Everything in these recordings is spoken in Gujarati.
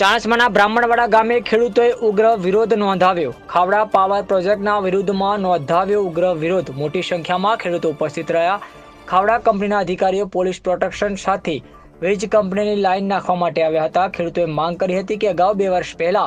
ચાણસ્માના બ્રાહ્મણવાડા ગામે ખેડૂતોએ ઉગ્ર વિરોધ નોંધાવ્યો. ખાવડા પાવર પ્રોજેક્ટના વિરુદ્ધમાં નોંધાવ્યો ઉગ્ર વિરોધ. મોટી સંખ્યામાં ખેડૂતો ઉપસ્થિત રહ્યા. ખાવડા કંપનીના અધિકારીઓ, પોલીસ પ્રોટેક્શન સાથે વીજ કંપનીની લાઇન નાખવા માટે આવ્યા હતા. ખેડૂતોએ માંગ કરી હતી કે અગાઉ બે વર્ષ પહેલા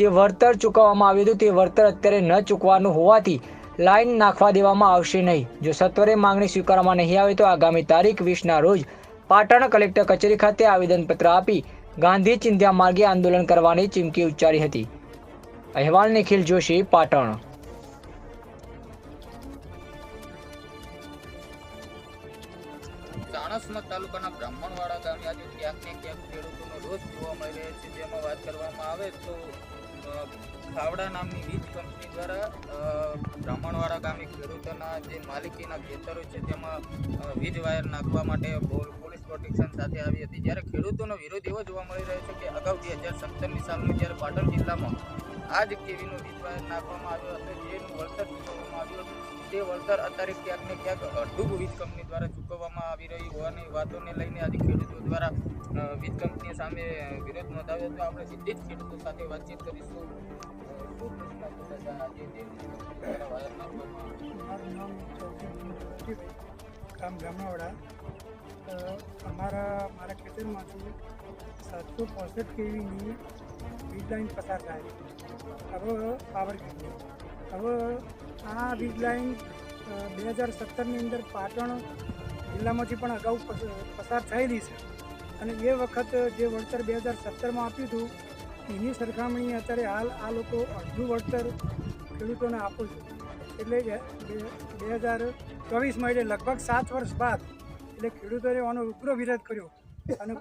જે વળતર ચૂકવવામાં આવ્યું હતું તે વળતર અત્યારે ન ચૂકવાનું હોવાથી લાઇન નાખવા દેવામાં આવશે નહીં. જો સત્વરે માંગણી સ્વીકારવામાં નહીં આવે તો આગામી તારીખ વીસના રોજ પાટણ કલેક્ટર કચેરી ખાતે આવેદનપત્ર આપી ગાંધી ચિંધ્યા માર્ગે આંદોલન કરવાની ચીમકી ઉચ્ચારી હતી. અહેવાલ નિખિલ જોશી, પાટણ. તાલુકાના બ્રાહ્મણવાડા ગામે આજે ક્યાંક ને ક્યાંક ખેડૂતોનો રોષ જોવા મળી રહ્યો છે. જેમાં વાત કરવામાં આવે તો ખાવડા નામની વીજ કંપની દ્વારા બ્રાહ્મણવાડા ગામે ખેડૂતોના જે માલિકીના ખેતરો છે, તેમાં વીજ વાયર નાખવા માટે પોલીસ પ્રોટેક્શન સાથે આવી હતી. જ્યારે ખેડૂતોનો વિરોધ એવો જોવા મળી રહ્યો છે કે અગાઉ બે હજાર સત્તરની સાલમાં જ્યારે પાટણ જિલ્લામાં આ જ કેવીનો વીજ નાખવામાં આવ્યો હતો જેનું વળતર ચૂકવવામાં આવ્યું હતું. તે વળતર અત્યારે ક્યાંક ને ક્યાંક અડધું વીજ કંપની દ્વારા ચૂકવવામાં આવી રહ્યું હોવાની વાતોને લઈને આજે ખેડૂતો દ્વારા વીજ કંપની સામે વિરોધ નોંધાવ્યો હતો. આપણે સીધી જ ખેડૂતો સાથે વાતચીત કરીશું. ગામ ગામડાવાડા અ, અમારા મારા ખેતરમાંથી સાતસો પોસઠ કેવીની વીજ લાઈન પસાર થાય. છે હવે પાવર ગ્રીડની હવે આ વીજ લાઈન બે હજાર સત્તરની અંદર પાટણ જિલ્લામાંથી પણ અગાઉ પસાર થયેલી છે. અને એ વખત જે વળતર બે હજાર સત્તરમાં આપ્યું હતું, એની સરખામણીએ અત્યારે હાલ આ લોકો અડધું વળતર ખેડૂતોને આપું છું. એટલે બે હજાર ચોવીસમાં એટલે લગભગ સાત વર્ષ બાદ એટલે ખેડૂતોએ આનો ઉગ્ર વિરોધ કર્યો. અને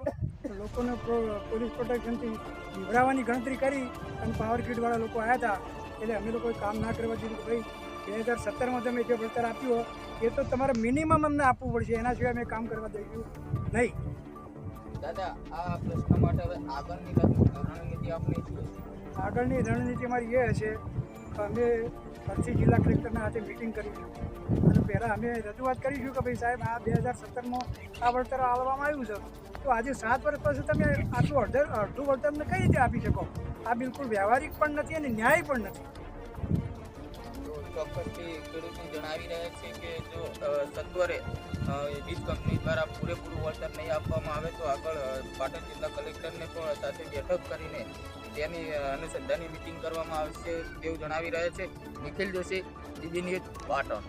લોકોને પોલીસ પ્રોટેક્શનથી નિવડાવવાની ગણતરી કરી અને પાવર ગ્રીડવાળા લોકો આવ્યા હતા. એટલે અમે લોકોએ કામ ના કરવા દીધું ભાઈ બે હજાર સત્તરમાં તમે જે વળતર આપ્યું એ તો તમારે મિનિમમ અમને આપવું પડશે. એના સિવાય અમે કામ કરવા દઈશું નહીં. દાદા આ પ્રશ્ન માટે હવે આગળની રણનીતિ આપણી આગળની રણનીતિ અમારી એ હશે અમે કચ્છી જિલ્લા કલેક્ટરના હાથે મિટિંગ કરીશું અને પહેલાં અમે રજૂઆત કરીશું કે ભાઈ સાહેબ, આ બે હજાર સત્તરમાં આ વળતર આવવામાં આવ્યું છે. તો આજે સાત વર્ષ પછી તમે આટલું અડધર અડધું વળતર કઈ રીતે આપી શકો? આ બિલકુલ વ્યવહારિક પણ નથી અને ન્યાય પણ નથી. ચોક્કસથી ખેડૂતને જણાવી રહ્યા છે કે જો સત્વરે વીજ કંપની દ્વારા પૂરેપૂરું વળતર નહીં આપવામાં આવે તો આગળ પાટણ જિલ્લા કલેક્ટરને પણ સાથે બેઠક કરીને તેની અનુસંધાનની મિટિંગ કરવામાં આવશે તેવું જણાવી રહ્યા છે. Nikhil Joshi, DB news Patan.